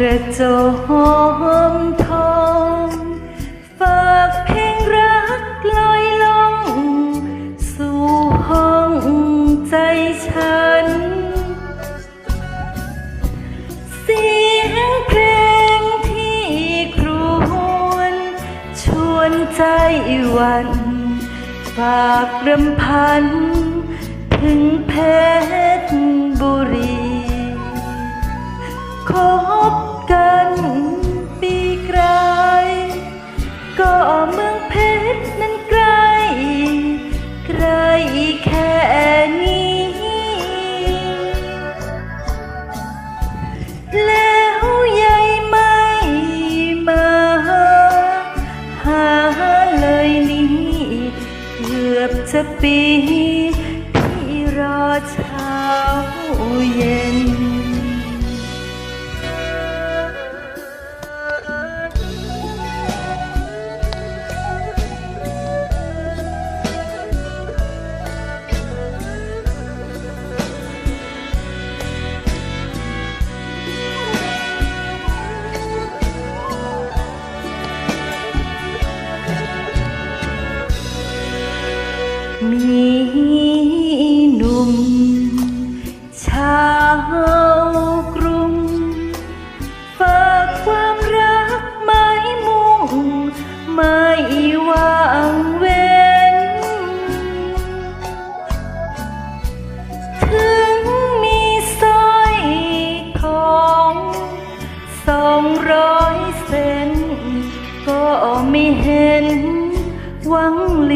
กระโจมทองฝากเพลงรักลอยลง สู่ห้องใจฉัน เสียงเพลงที่ครวญชวนใจวันฝากรำพัน ถึงเพชร ปีที่รอเช้าเย็น มีหนุ่มชาวกรุงฝากความรักไม้มุ่ง ไม่วางเว้น ถึงมีสร้อยทองสองร้อยเซนก็ไม่เห็นหวังลี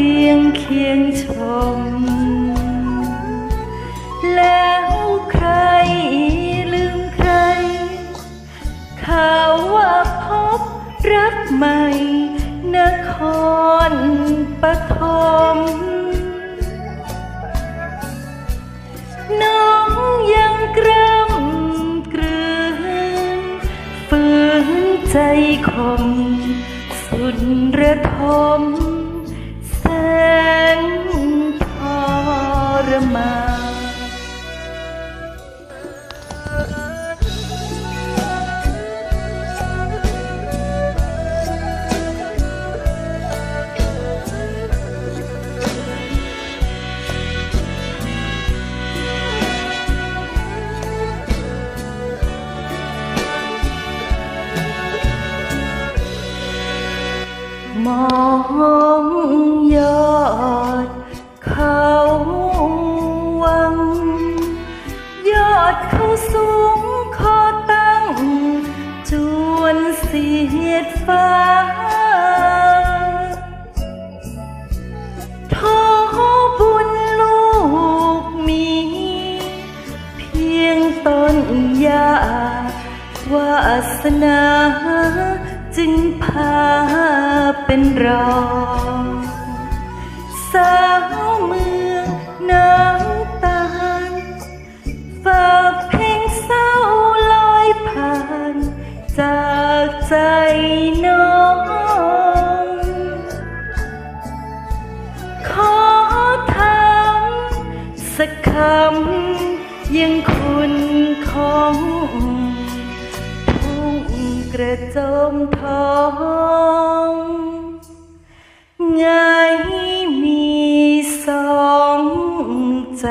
เคียงชม แล้วใครลืมใคร ข่าวว่าพบรักใหม่ นครปฐมน้องยังกรำกลืนฝืนใจคมสุดระทม รมานมอง ฟ้าทอบุญลูกมี เพียงต้นยาวาสนาจึงพาเป็นรองสาวเมืองน้ำตาลฝากเพลงเศร้าลอยผ่านจากใจ ยังคุณของทุ่งกระโจมทองไงมีสองใจ